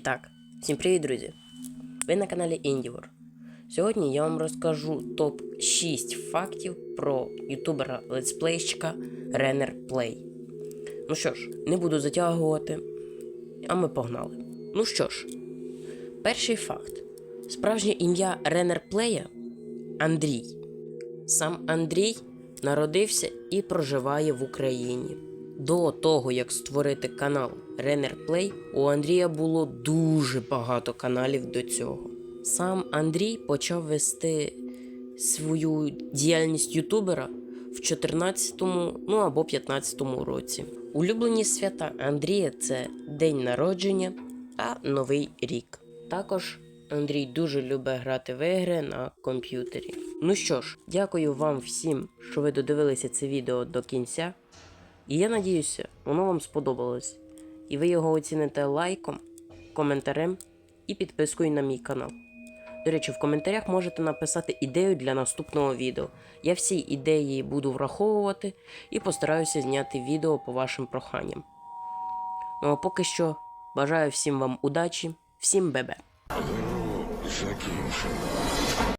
так, всім привіт, друзі! Ви на каналі Indivor. Сьогодні я вам розкажу топ-6 фактів про ютубера летсплейщика Renner Play. Ну що ж, не буду затягувати, а ми погнали. Ну що ж, перший факт: справжнє ім'я Renner Play Андрій. Сам Андрій народився і проживає в Україні. До того, як створити канал Renner Play, у Андрія було дуже багато каналів до цього. Сам Андрій почав вести свою діяльність ютубера в 14-му, ну або 15-му році. Улюблені свята Андрія це день народження та Новий рік. Також Андрій дуже любить грати в ігри на комп'ютері. Ну що ж, дякую вам всім, що ви додивилися це відео до кінця. І я надіюся, воно вам сподобалось. І ви його оціните лайком, коментарем і підпискою на мій канал. До речі, в коментарях можете написати ідею для наступного відео. Я всі ідеї буду враховувати і постараюся зняти відео по вашим проханням. Ну а поки що бажаю всім вам удачі, всім бебе! Закінчено.